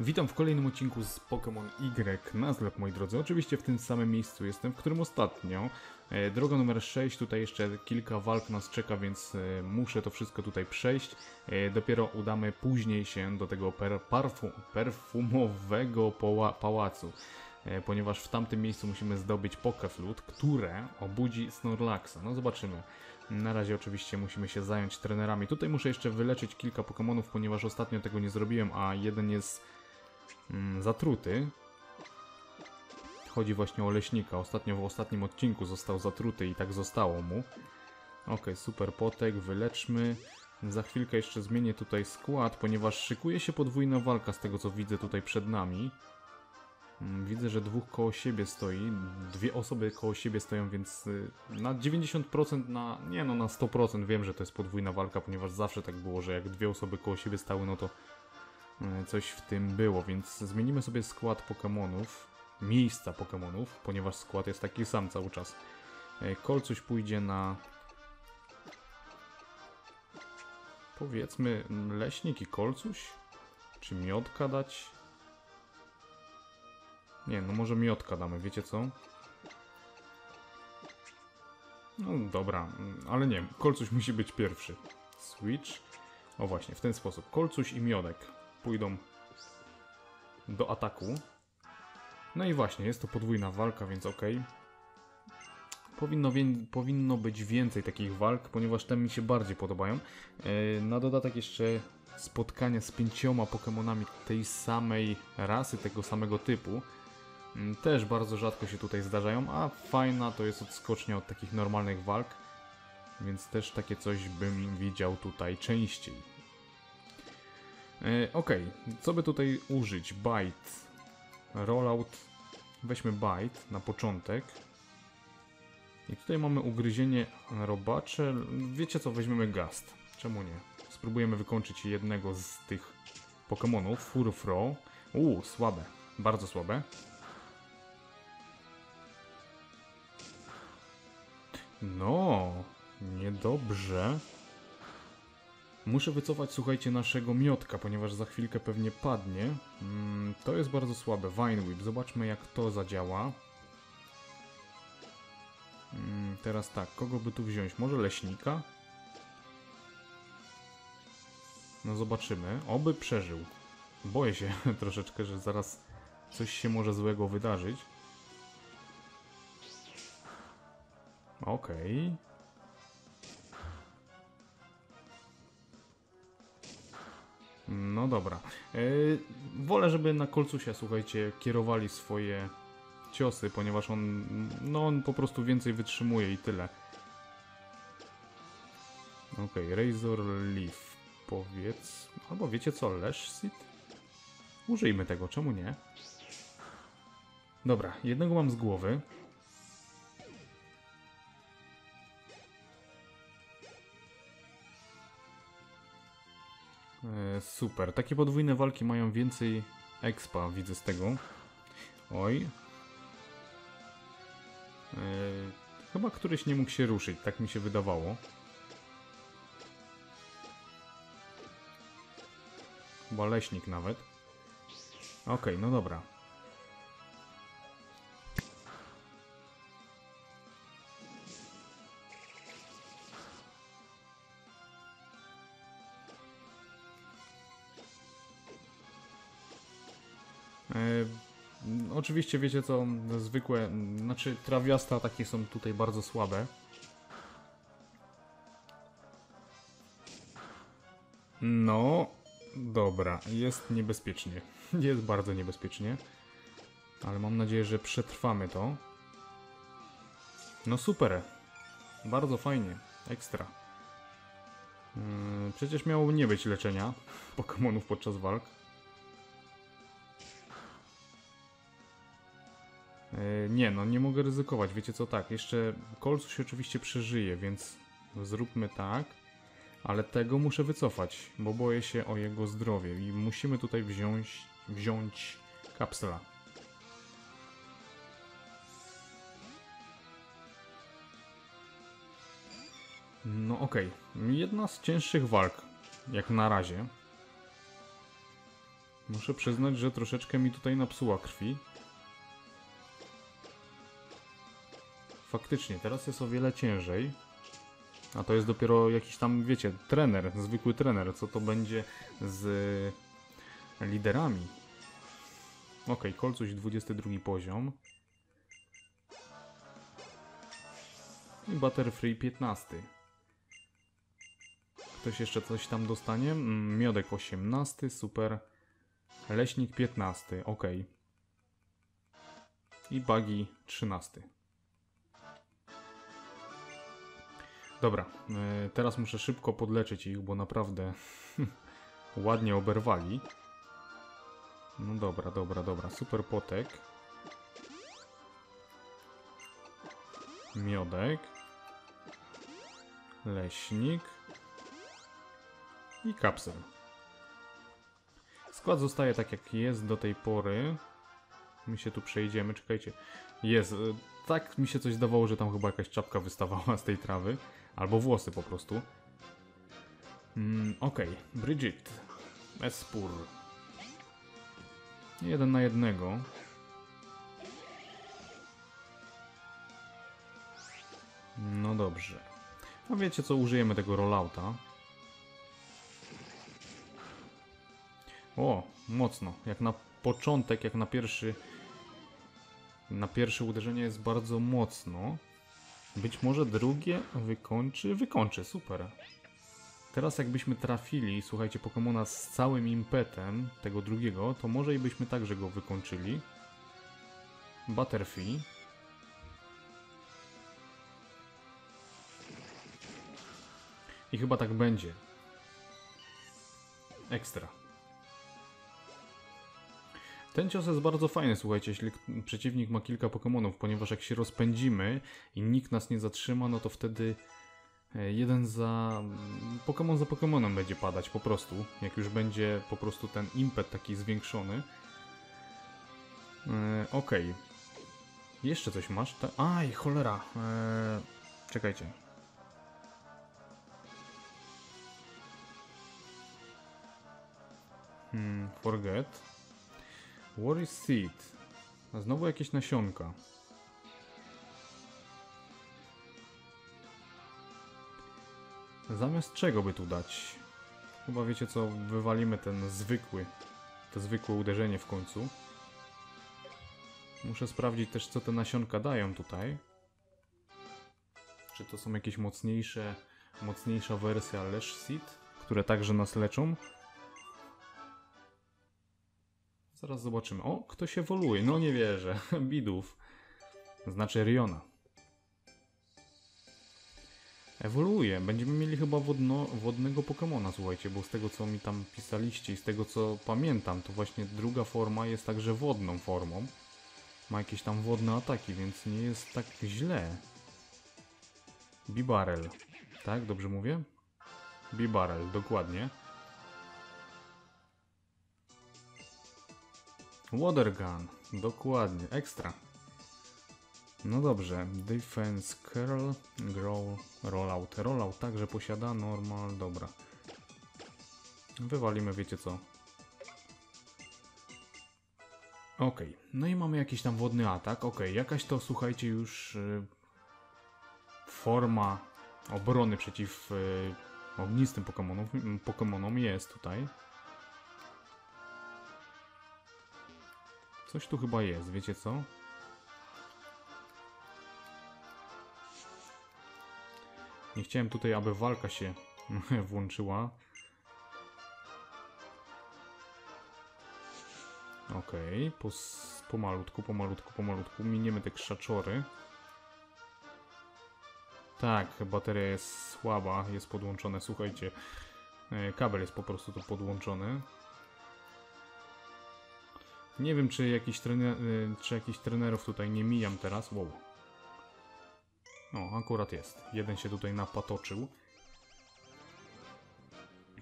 Witam w kolejnym odcinku z Pokémon Y na zlep, moi drodzy. Oczywiście w tym samym miejscu jestem, w którym ostatnio. E, droga numer 6, tutaj jeszcze kilka walk nas czeka, więc e, muszę to wszystko tutaj przejść. E, dopiero udamy później się do tego perfumowego pałacu. Ponieważ w tamtym miejscu musimy zdobyć Pokeflut, które obudzi Snorlaxa. No zobaczymy. Na razie oczywiście musimy się zająć trenerami. Tutaj muszę jeszcze wyleczyć kilka Pokémonów, ponieważ ostatnio tego nie zrobiłem, a jeden jest zatruty. Chodzi właśnie o leśnika. Ostatnio w ostatnim odcinku został zatruty i tak zostało mu. Ok, super potek, wyleczmy. Za chwilkę jeszcze zmienię tutaj skład, ponieważ szykuje się podwójna walka z tego co widzę tutaj przed nami. Mm, Widzę, że dwóch koło siebie stoi, dwie osoby koło siebie stoją, więc y, na 90%, na nie no na 100% wiem, że to jest podwójna walka, ponieważ zawsze tak było, że jak dwie osoby koło siebie stały, no to coś w tym było, więc zmienimy sobie skład Pokémonów, miejsca Pokémonów, ponieważ skład jest taki sam cały czas. Y, Kolcuś pójdzie na powiedzmy leśnik i kolcuś? Czy miodka dać? Nie, no może miotka damy, wiecie co? No dobra, ale nie, kolcuś musi być pierwszy. Switch. O właśnie, w ten sposób. Kolcuś i miodek pójdą do ataku. No i właśnie, jest to podwójna walka, więc ok. Powinno, powinno być więcej takich walk, ponieważ te mi się bardziej podobają. E, na dodatek jeszcze spotkania z pięcioma Pokémonami tej samej rasy, tego samego typu. Mm, Też bardzo rzadko się tutaj zdarzają, a fajna to jest odskocznia od takich normalnych walk, więc też takie coś bym widział tutaj częściej. E, ok, co by tutaj użyć? Bite, rollout, weźmy bite na początek. I tutaj mamy ugryzienie robacze. Wiecie co, weźmiemy gast. Czemu nie? Spróbujemy wykończyć jednego z tych Pokémonów. Furfro. Uuu, słabe. Bardzo słabe. No, niedobrze. Muszę wycofać, słuchajcie, naszego miotka, ponieważ za chwilkę pewnie padnie. Mm, to jest bardzo słabe. Vine Whip. Zobaczmy, jak to zadziała. Mm, teraz tak, kogo by tu wziąć? Może leśnika? No zobaczymy. Oby przeżył. Boję się troszeczkę, że zaraz coś się może złego wydarzyć. Okej. No dobra. Yy, wolę, żeby na Kolcusia, słuchajcie, kierowali swoje ciosy, ponieważ on, no on po prostu więcej wytrzymuje i tyle. Okej, Razor Leaf, powiedz, albo wiecie co, Lash Seed? Użyjmy tego, czemu nie? Dobra, jednego mam z głowy. Super. Takie podwójne walki mają więcej expa, widzę z tego. Oj. E, chyba któryś nie mógł się ruszyć, tak mi się wydawało. Chyba leśnik nawet. Okej, no dobra. Oczywiście wiecie co, zwykłe, znaczy trawiasta takie są tutaj bardzo słabe. No, dobra, jest niebezpiecznie. Jest bardzo niebezpiecznie. Ale mam nadzieję, że przetrwamy to. No super. Bardzo fajnie. Ekstra. Yy, Przecież miało nie być leczenia Pokémonów podczas walk. Nie, no nie mogę ryzykować. Wiecie co, tak, jeszcze Kolcuś oczywiście przeżyje, więc zróbmy tak. Ale tego muszę wycofać, bo boję się o jego zdrowie i musimy tutaj wziąć, wziąć. No okej, jedna z cięższych walk, jak na razie. Muszę przyznać, że troszeczkę mi tutaj napsuła krwi. Faktycznie, teraz jest o wiele ciężej. A to jest dopiero jakiś tam, wiecie, trener, zwykły trener. Co to będzie z liderami? Ok, kolcuś 22 poziom. I Butterfree 15. Ktoś jeszcze coś tam dostanie? Mm, Miodek 18, super. Leśnik 15, ok. I Buggy 13. Dobra, e, teraz muszę szybko podleczyć ich, bo naprawdę ładnie oberwali. No dobra, dobra, dobra. Super potek. Miodek. Leśnik. I kapsel. Skład zostaje tak jak jest do tej pory. My się tu przejdziemy, czekajcie. Jest, e, tak mi się coś zdawało, że tam chyba jakaś czapka wystawała z tej trawy. Albo włosy po prostu. Mm, Okej, okay. Bridget. Espur. Jeden na jednego. No dobrze. A wiecie co, użyjemy tego rollouta. O, mocno. Jak na początek, jak na pierwszy... Na pierwsze uderzenie jest bardzo mocno. Być może drugie wykończy? Wykończy, super. Teraz jakbyśmy trafili, słuchajcie, Pokemona z całym impetem tego drugiego, to może i byśmy także go wykończyli. Butterfree. I chyba tak będzie. Ekstra. Ten cios jest bardzo fajny, słuchajcie, jeśli przeciwnik ma kilka Pokémonów, ponieważ jak się rozpędzimy i nikt nas nie zatrzyma, no to wtedy e, jeden za... Pokémon za Pokémonem będzie padać po prostu, jak już będzie po prostu ten impet taki zwiększony. E, Okej. Okay. Jeszcze coś masz? Ta... Aj, cholera. E, czekajcie. Hmm, forget. Worry Seed. A znowu jakieś nasionka. Zamiast czego by tu dać? Chyba wiecie co, wywalimy ten zwykły, to zwykłe uderzenie w końcu. Muszę sprawdzić też co te nasionka dają tutaj. Czy to są jakieś mocniejsze, mocniejsza wersja Lash Seed, które także nas leczą? Zaraz zobaczymy. O, ktoś ewoluuje. No nie wierzę. Bidów. Znaczy Riona. Ewoluuje. Będziemy mieli chyba wodno, wodnego Pokemona, słuchajcie, bo z tego co mi tam pisaliście i z tego co pamiętam, to właśnie druga forma jest także wodną formą. Ma jakieś tam wodne ataki, więc nie jest tak źle. Bibarel. Tak, dobrze mówię? Bibarel, dokładnie. Water Gun, dokładnie, ekstra. No dobrze, Defense Curl, Grow, Rollout. Rollout także posiada, normal, dobra. Wywalimy, wiecie co. Ok, no i mamy jakiś tam wodny atak. Ok, jakaś to, słuchajcie, już y, forma obrony przeciw y, ognistym Pokemonom, Pokemonom jest tutaj. Coś tu chyba jest, wiecie co? Nie chciałem tutaj, aby walka się włączyła. Okej, okay, pomalutku, pomalutku, pomalutku miniemy te krzaczory. Tak, bateria jest słaba, jest podłączone, słuchajcie. E, kabel jest po prostu tu podłączony. Nie wiem, czy jakiś, trener, y, czy jakiś trenerów tutaj nie mijam teraz. Wow. O, akurat jest. Jeden się tutaj napatoczył.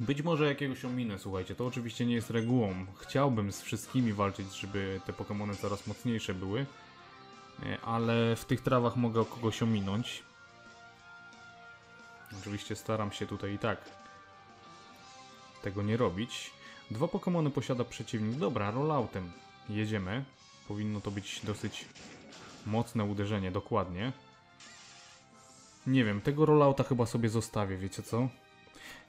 Być może jakiegoś ominę, słuchajcie, to oczywiście nie jest regułą. Chciałbym z wszystkimi walczyć, żeby te Pokémony coraz mocniejsze były, y, ale w tych trawach mogę kogoś ominąć. Oczywiście staram się tutaj i tak tego nie robić. Dwa Pokémony posiada przeciwnik. Dobra, rolloutem. Jedziemy. Powinno to być dosyć mocne uderzenie, dokładnie. Nie wiem, tego rollouta chyba sobie zostawię, wiecie co?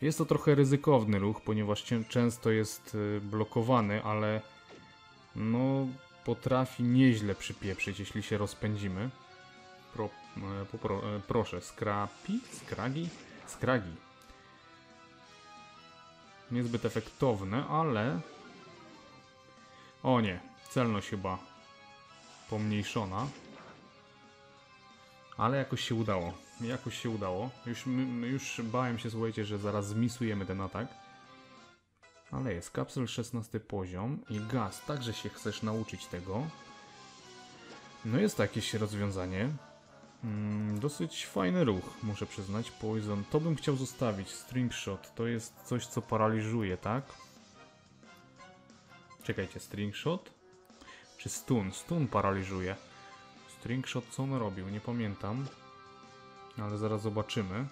Jest to trochę ryzykowny ruch, ponieważ często jest y, blokowany, ale no potrafi nieźle przypieprzyć, jeśli się rozpędzimy. Pro, e, e, proszę, skrapi? Skragi? Skragi. Niezbyt efektowne, ale... O nie, celność chyba pomniejszona. Ale jakoś się udało. Jakoś się udało. Już, już bałem się, słuchajcie, że zaraz zmisujemy ten atak. Ale jest kapsel 16 poziom i gaz. Także się chcesz nauczyć tego. No jest to jakieś rozwiązanie. Mm, dosyć fajny ruch, muszę przyznać. Poison. To bym chciał zostawić. String shot. To jest coś, co paraliżuje, tak? Czekajcie, string shot? Czy stun? Stun paraliżuje. String shot co on robił? Nie pamiętam. Ale zaraz zobaczymy.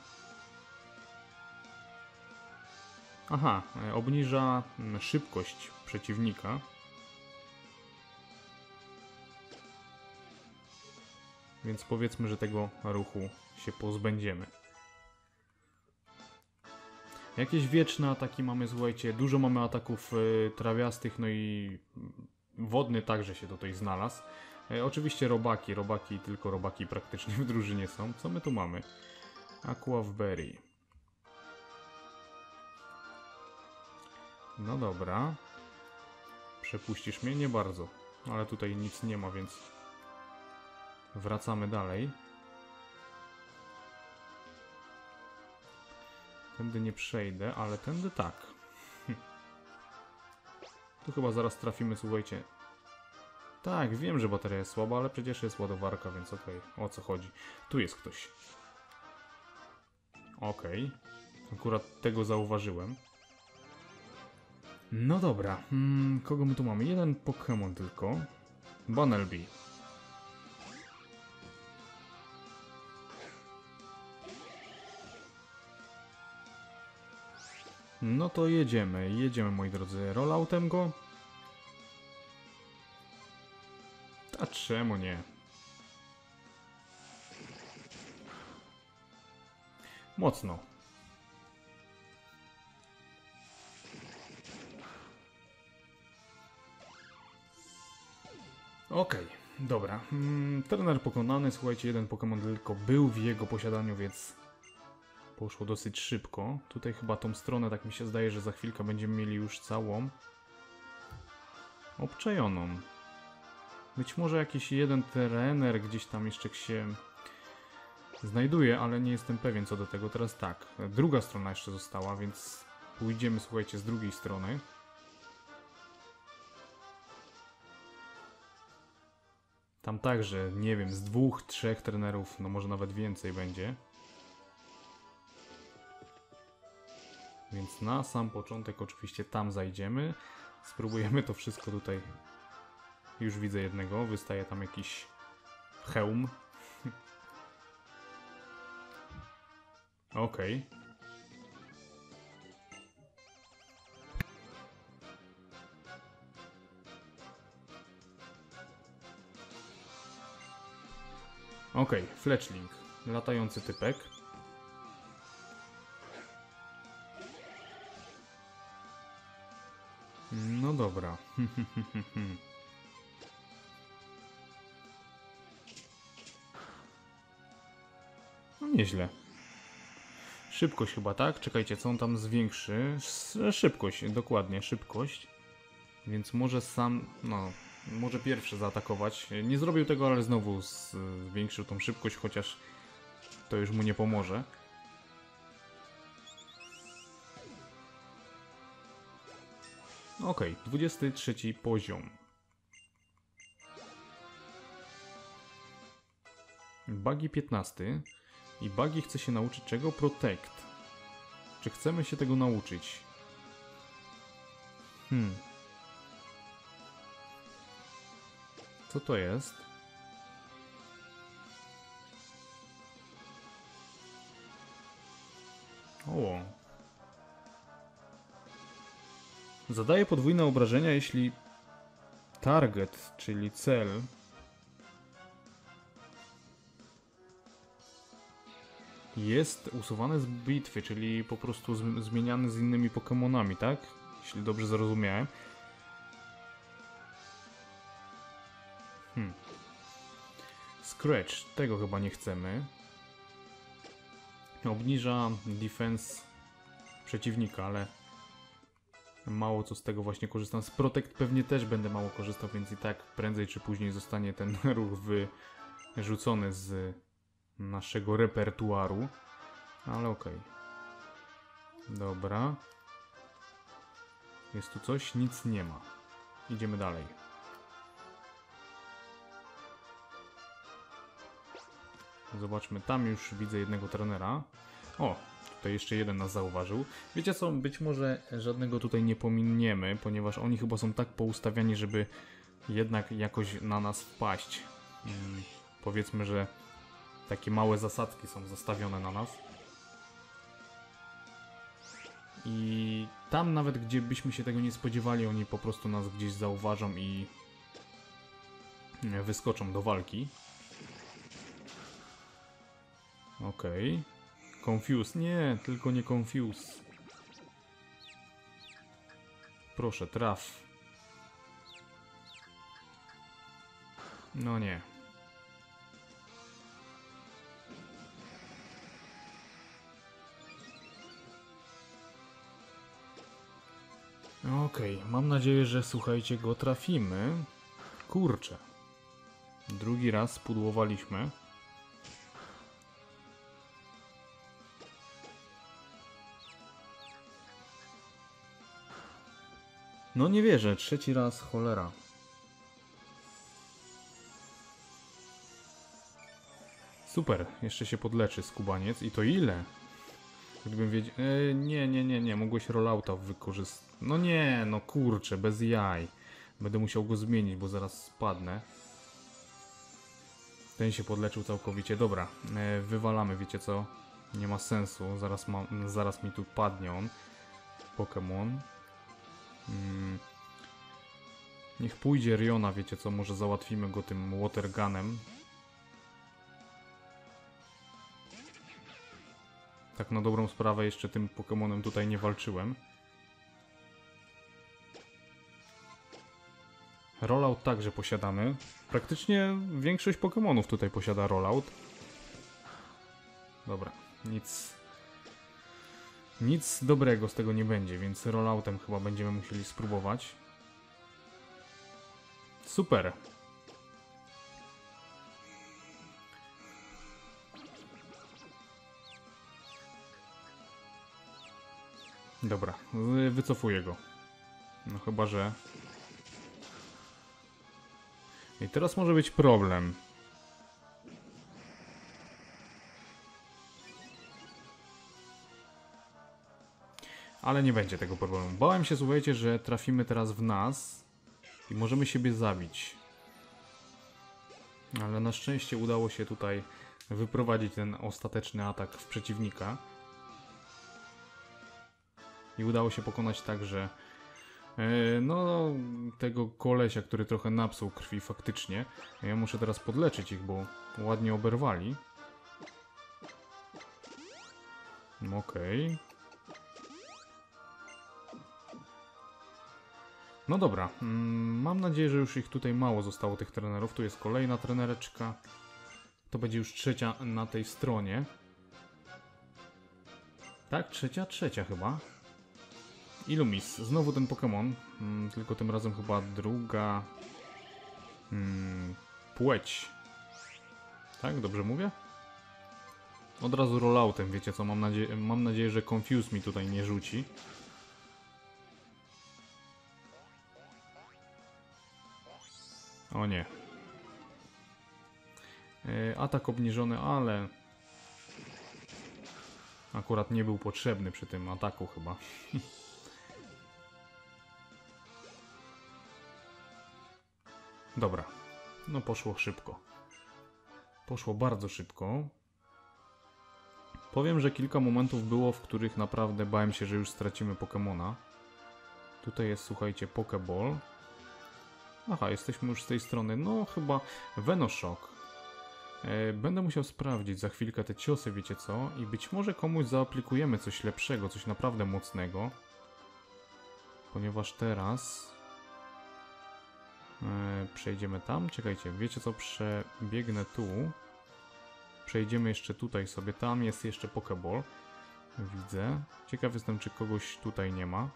Aha, e, obniża mm, szybkość przeciwnika. Więc powiedzmy, że tego ruchu się pozbędziemy. Jakieś wieczne ataki mamy, słuchajcie, dużo mamy ataków y, trawiastych, no i wodny także się tutaj znalazł. E, oczywiście robaki, robaki, tylko robaki praktycznie w drużynie są. Co my tu mamy? Aqua Berry. No dobra. Przepuścisz mnie? Nie bardzo. Ale tutaj nic nie ma, więc wracamy dalej. Tędy nie przejdę, ale tędy tak. Hm. Tu chyba zaraz trafimy, słuchajcie. Tak, wiem, że bateria jest słaba, ale przecież jest ładowarka, więc okej. O co chodzi? Tu jest ktoś. Okej. Akurat tego zauważyłem. No dobra. Hmm, kogo my tu mamy? Jeden Pokémon tylko. Bunnelby. No to jedziemy, jedziemy moi drodzy. Rolloutem go. A czemu nie? Mocno. Okej, dobra. Mm, trener pokonany, słuchajcie, jeden Pokémon tylko był w jego posiadaniu, więc poszło dosyć szybko. Tutaj chyba tą stronę, tak mi się zdaje, że za chwilkę będziemy mieli już całą obczajoną. Być może jakiś jeden trener gdzieś tam jeszcze się znajduje, ale nie jestem pewien co do tego. Teraz tak, druga strona jeszcze została, więc pójdziemy, słuchajcie, z drugiej strony. Tam także, nie wiem, z dwóch, trzech trenerów, no może nawet więcej będzie. Więc na sam początek oczywiście tam zajdziemy. Spróbujemy to wszystko tutaj. Już widzę jednego, wystaje tam jakiś hełm. Okej. Okej, Fletchling. Latający typek. Dobra. No nieźle. Szybkość chyba, tak? Czekajcie, co on tam zwiększy? Szybkość, dokładnie, szybkość. Więc może sam, no, może pierwszy zaatakować. Nie zrobił tego, ale znowu zwiększył tą szybkość, chociaż to już mu nie pomoże. Okej, 23 poziom. Buggy 15. I Buggy chce się nauczyć czego? Protect. Czy chcemy się tego nauczyć? Hmm. Co to jest? Zadaje podwójne obrażenia, jeśli target, czyli cel, jest usuwany z bitwy, czyli po prostu zm- zmieniany z innymi Pokémonami, tak? Jeśli dobrze zrozumiałem. Hmm. Scratch, tego chyba nie chcemy. Obniża defense przeciwnika, ale mało co z tego właśnie korzystam. Z Protect pewnie też będę mało korzystał, więc i tak prędzej czy później zostanie ten ruch wyrzucony z naszego repertuaru. Ale okej. Dobra. Jest tu coś? Nic nie ma. Idziemy dalej. Zobaczmy, tam już widzę jednego trenera. O, tutaj jeszcze jeden nas zauważył. Wiecie co, być może żadnego tutaj nie pominiemy, ponieważ oni chyba są tak poustawiani, żeby jednak jakoś na nas wpaść. Mm, powiedzmy, że takie małe zasadzki są zastawione na nas. I tam nawet gdzie byśmy się tego nie spodziewali, oni po prostu nas gdzieś zauważą i wyskoczą do walki. Okej. Confuse. Nie, tylko nie confuse. Proszę, traf. No nie. Okej, mam nadzieję, że słuchajcie, go trafimy. Kurczę. Drugi raz spudłowaliśmy. No nie wierzę, trzeci raz cholera. Super, jeszcze się podleczy skubaniec i to ile? Gdybym wiedział... E, nie, nie, nie, nie, mogłeś rollouta wykorzystać. No nie, no kurczę, bez jaj. Będę musiał go zmienić, bo zaraz spadnę. Ten się podleczył całkowicie. Dobra, e, wywalamy, wiecie co? Nie ma sensu, zaraz, ma, zaraz mi tu padnie on. Pokémon. Mm. Niech pójdzie Riona, wiecie co? Może załatwimy go tym watergunem. Tak na dobrą sprawę jeszcze tym Pokemonem tutaj nie walczyłem. Rollout także posiadamy. Praktycznie większość Pokemonów tutaj posiada rollout. Dobra, nic... Nic dobrego z tego nie będzie, więc rolloutem chyba będziemy musieli spróbować. Super. Dobra, wy- wycofuję go. No chyba, że... I teraz może być problem. Ale nie będzie tego problemu. Bałem się, słuchajcie, że trafimy teraz w nas i możemy siebie zabić. Ale na szczęście udało się tutaj wyprowadzić ten ostateczny atak w przeciwnika. I udało się pokonać także e, no, tego kolesia, który trochę napsuł krwi faktycznie. Ja muszę teraz podleczyć ich, bo ładnie oberwali. Okej. No dobra, mm, mam nadzieję, że już ich tutaj mało zostało tych trenerów. Tu jest kolejna trenereczka. To będzie już trzecia na tej stronie. Tak, trzecia, trzecia chyba. Ilumis, znowu ten Pokémon, mm, tylko tym razem chyba druga mm, płeć. Tak, dobrze mówię? Od razu rolloutem, wiecie co, mam, nadzie mam nadzieję, że Confuse mi tutaj nie rzuci. O nie. E, atak obniżony, ale akurat nie był potrzebny przy tym ataku chyba. Dobra. No poszło szybko. Poszło bardzo szybko. Powiem, że kilka momentów było, w których naprawdę bałem się, że już stracimy Pokemona. Tutaj jest, słuchajcie, Pokeball. Aha, jesteśmy już z tej strony. No, chyba Venoshock. E, Będę musiał sprawdzić za chwilkę te ciosy, wiecie co? I być może komuś zaaplikujemy coś lepszego, coś naprawdę mocnego. Ponieważ teraz... E, przejdziemy tam. Czekajcie, wiecie co? Przebiegnę tu. Przejdziemy jeszcze tutaj sobie. Tam jest jeszcze Pokeball. Widzę. Ciekaw jestem, czy kogoś tutaj nie ma.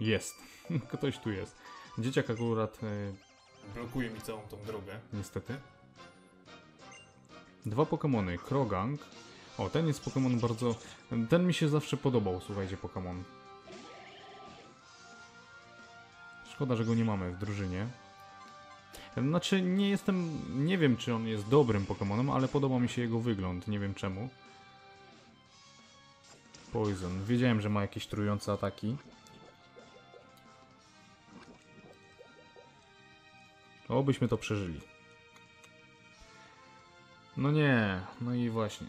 Jest. Ktoś tu jest. Dzieciak akurat e, blokuje mi całą tą drogę, niestety. Dwa Pokémony. Krogang. O, ten jest Pokémon bardzo... Ten mi się zawsze podobał, słuchajcie, Pokémon. Szkoda, że go nie mamy w drużynie. Znaczy, nie jestem... Nie wiem, czy on jest dobrym Pokémonem, ale podoba mi się jego wygląd. Nie wiem czemu. Poison. Wiedziałem, że ma jakieś trujące ataki. Obyśmy to przeżyli. No nie, no i właśnie.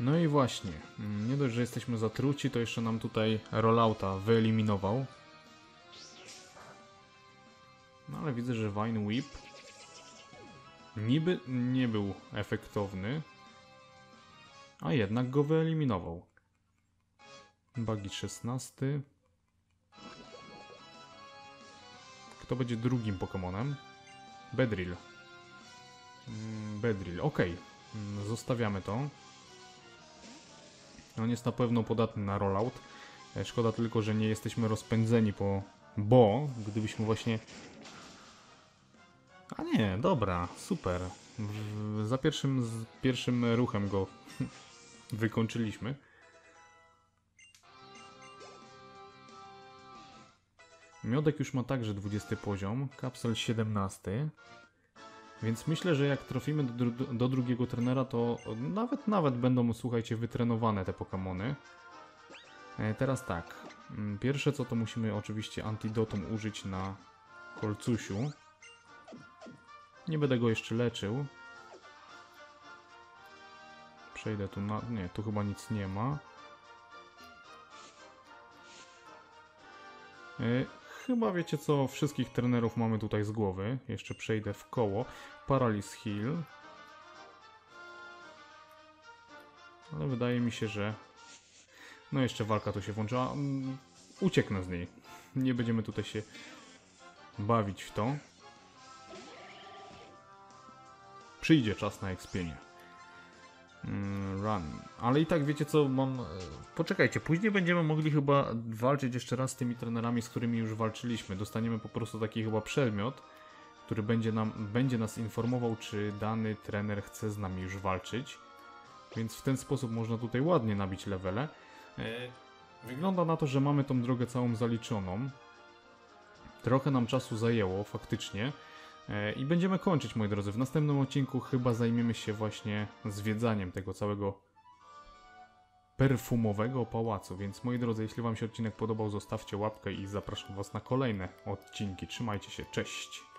No i właśnie, nie dość, że jesteśmy zatruci, to jeszcze nam tutaj rollouta wyeliminował. No ale widzę, że Vine Whip niby nie był efektowny, a jednak go wyeliminował. Bagi 16. Kto będzie drugim Pokemonem? Bedrill. Mm, Bedrill, ok. Zostawiamy to. On jest na pewno podatny na rollout. E, Szkoda tylko, że nie jesteśmy rozpędzeni po... Bo, gdybyśmy właśnie... A nie, dobra, super. Za pierwszym, pierwszym ruchem go wykończyliśmy. Miodek już ma także 20 poziom, kapsel 17. Więc myślę, że jak trafimy do, dru- do drugiego trenera, to nawet, nawet będą, słuchajcie, wytrenowane te Pokémony. E, teraz tak. Mm, Pierwsze co to musimy oczywiście antidotum użyć na Kolcusiu. Nie będę go jeszcze leczył. Przejdę tu na... Nie, tu chyba nic nie ma. Chyba wiecie co, wszystkich trenerów mamy tutaj z głowy. Jeszcze przejdę w koło. Paralyz Heal. Ale wydaje mi się, że... No jeszcze walka tu się włączyła. Mm, Ucieknę z niej. Nie będziemy tutaj się bawić w to. Przyjdzie czas na ekspienie. Mm, Run. Ale i tak wiecie co, mam... e, Poczekajcie, później będziemy mogli chyba walczyć jeszcze raz z tymi trenerami, z którymi już walczyliśmy. Dostaniemy po prostu taki chyba przedmiot, który będzie, nam, będzie nas informował, czy dany trener chce z nami już walczyć. Więc w ten sposób można tutaj ładnie nabić levele. E, Wygląda na to, że mamy tą drogę całą zaliczoną. Trochę nam czasu zajęło, faktycznie. E, I będziemy kończyć, moi drodzy. W następnym odcinku chyba zajmiemy się właśnie zwiedzaniem tego całego perfumowego pałacu. Więc moi drodzy, jeśli Wam się odcinek podobał, zostawcie łapkę i zapraszam Was na kolejne odcinki. Trzymajcie się, cześć!